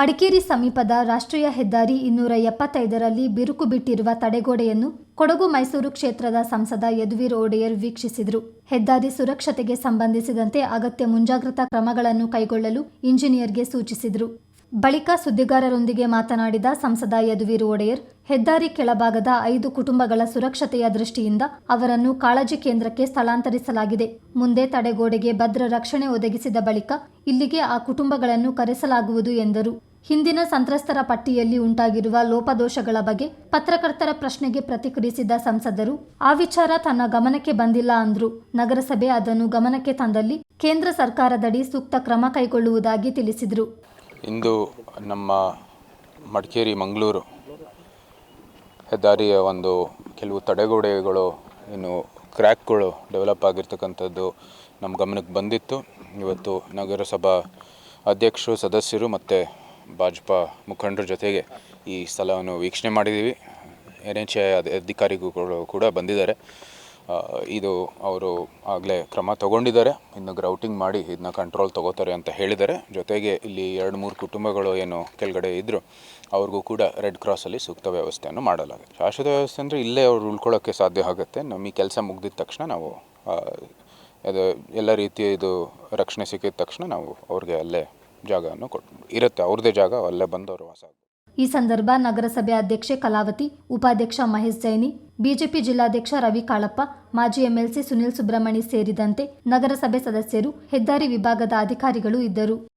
ಮಡಿಕೇರಿ ಸಮೀಪದ ರಾಷ್ಟ್ರೀಯ ಹೆದ್ದಾರಿ ಇನ್ನೂರ ಎಪ್ಪತ್ತೈದರಲ್ಲಿ ಬಿರುಕು ಬಿಟ್ಟಿರುವ ತಡೆಗೋಡೆಯನ್ನು ಕೊಡಗು ಮೈಸೂರು ಕ್ಷೇತ್ರದ ಸಂಸದ ಯದುವೀರ್ ಒಡೆಯರ್ ವೀಕ್ಷಿಸಿದರು. ಹೆದ್ದಾರಿ ಸುರಕ್ಷತೆಗೆ ಸಂಬಂಧಿಸಿದಂತೆ ಅಗತ್ಯ ಮುಂಜಾಗ್ರತಾ ಕ್ರಮಗಳನ್ನು ಕೈಗೊಳ್ಳಲು ಇಂಜಿನಿಯರ್ಗೆ ಸೂಚಿಸಿದರು. ಬಳಿಕ ಸುದ್ದಿಗಾರರೊಂದಿಗೆ ಮಾತನಾಡಿದ ಸಂಸದ ಯದುವೀರ್ ಒಡೆಯರ್, ಹೆದ್ದಾರಿ ಕೆಳಭಾಗದ ಐದು ಕುಟುಂಬಗಳ ಸುರಕ್ಷತೆಯ ದೃಷ್ಟಿಯಿಂದ ಅವರನ್ನು ಕಾಳಜಿ ಕೇಂದ್ರಕ್ಕೆ ಸ್ಥಳಾಂತರಿಸಲಾಗಿದೆ. ಮುಂದೆ ತಡೆಗೋಡೆಗೆ ಭದ್ರ ರಕ್ಷಣೆ ಒದಗಿಸಿದ ಬಳಿಕ ಇಲ್ಲಿಗೆ ಆ ಕುಟುಂಬಗಳನ್ನು ಕರೆಸಲಾಗುವುದು ಎಂದರು. ಹಿಂದಿನ ಸಂತ್ರಸ್ತರ ಪಟ್ಟಿಯಲ್ಲಿ ಉಂಟಾಗಿರುವ ಲೋಪದೋಷಗಳ ಬಗ್ಗೆ ಪತ್ರಕರ್ತರ ಪ್ರಶ್ನೆಗೆ ಪ್ರತಿಕ್ರಿಯಿಸಿದ ಸಂಸದರು, ಆ ವಿಚಾರ ತನ್ನ ಗಮನಕ್ಕೆ ಬಂದಿಲ್ಲ ಅಂದ್ರು. ನಗರಸಭೆ ಅದನ್ನು ಗಮನಕ್ಕೆ ತಂದಲ್ಲಿ ಕೇಂದ್ರ ಸರ್ಕಾರದಡಿ ಸೂಕ್ತ ಕ್ರಮ ಕೈಗೊಳ್ಳುವುದಾಗಿ ತಿಳಿಸಿದರು. ಇಂದು ನಮ್ಮ ಮಡಿಕೇರಿ, ಮಂಗಳೂರು ಹೆದ್ದಾರಿಯ ಒಂದು ಕೆಲವು ತಡೆಗೋಡೆಗಳು ಏನು ಕ್ರ್ಯಾಕ್ಗಳು ಡೆವಲಪ್ ಆಗಿರ್ತಕ್ಕಂಥದ್ದು ನಮ್ಮ ಗಮನಕ್ಕೆ ಬಂದಿತ್ತು. ಇವತ್ತು ನಗರಸಭಾ ಅಧ್ಯಕ್ಷರು, ಸದಸ್ಯರು ಮತ್ತು ಭಾಜಪಾ ಮುಖಂಡರ ಜೊತೆಗೆ ಈ ಸ್ಥಳವನ್ನು ವೀಕ್ಷಣೆ ಮಾಡಿದ್ದೀವಿ. ಎನ್ ಎಚ್ ಐ ಅಧಿಕಾರಿಗಳು ಕೂಡ ಬಂದಿದ್ದಾರೆ. ಇದು ಅವರು ಆಗಲೇ ಕ್ರಮ ತಗೊಂಡಿದ್ದಾರೆ. ಇನ್ನು ಗ್ರೌಟಿಂಗ್ ಮಾಡಿ ಇದನ್ನ ಕಂಟ್ರೋಲ್ ತಗೋತಾರೆ ಅಂತ ಹೇಳಿದ್ದಾರೆ. ಜೊತೆಗೆ ಇಲ್ಲಿ ಎರಡು ಮೂರು ಕುಟುಂಬಗಳು ಏನು ಕೆಳಗಡೆ ಇದ್ದರು ಅವ್ರಿಗೂ ಕೂಡ ರೆಡ್ ಕ್ರಾಸಲ್ಲಿ ಸೂಕ್ತ ವ್ಯವಸ್ಥೆಯನ್ನು ಮಾಡಲಾಗಿದೆ ಶಾಶ್ವತ ವ್ಯವಸ್ಥೆ ಅಂದರೆ ಇಲ್ಲೇ ಅವ್ರು ಉಳ್ಕೊಳ್ಳೋಕ್ಕೆ ಸಾಧ್ಯ ಆಗುತ್ತೆ. ನಮ್ಮ ಈ ಕೆಲಸ ಮುಗಿದಿದ ತಕ್ಷಣ ನಾವು ಅದು ಎಲ್ಲ ರೀತಿಯ ಇದು ರಕ್ಷಣೆ ಸಿಕ್ಕಿದ ತಕ್ಷಣ ನಾವು ಅವ್ರಿಗೆ ಅಲ್ಲೇ ಜಾಗವನ್ನು ಕೊಟ್ಟು ಇರುತ್ತೆ, ಅವ್ರದ್ದೇ ಜಾಗ, ಅಲ್ಲೇ ಬಂದು ಅವರು ವಾಸ ಈ ಸಂದರ್ಭ ನಗರಸಭೆ ಅಧ್ಯಕ್ಷೆ ಕಲಾವತಿ, ಉಪಾಧ್ಯಕ್ಷ ಮಹೇಶ್ ಜೈನಿ, ಬಿಜೆಪಿ ಜಿಲ್ಲಾಧ್ಯಕ್ಷ ರವಿ ಕಾಳಪ್ಪ, ಮಾಜಿ ಎಂಎಲ್ಸಿ ಸುನಿಲ್ ಸುಬ್ರಹ್ಮಣಿ ಸೇರಿದಂತೆ ನಗರಸಭೆ ಸದಸ್ಯರು, ಹೆದ್ದಾರಿ ವಿಭಾಗದ ಅಧಿಕಾರಿಗಳು ಇದ್ದರು.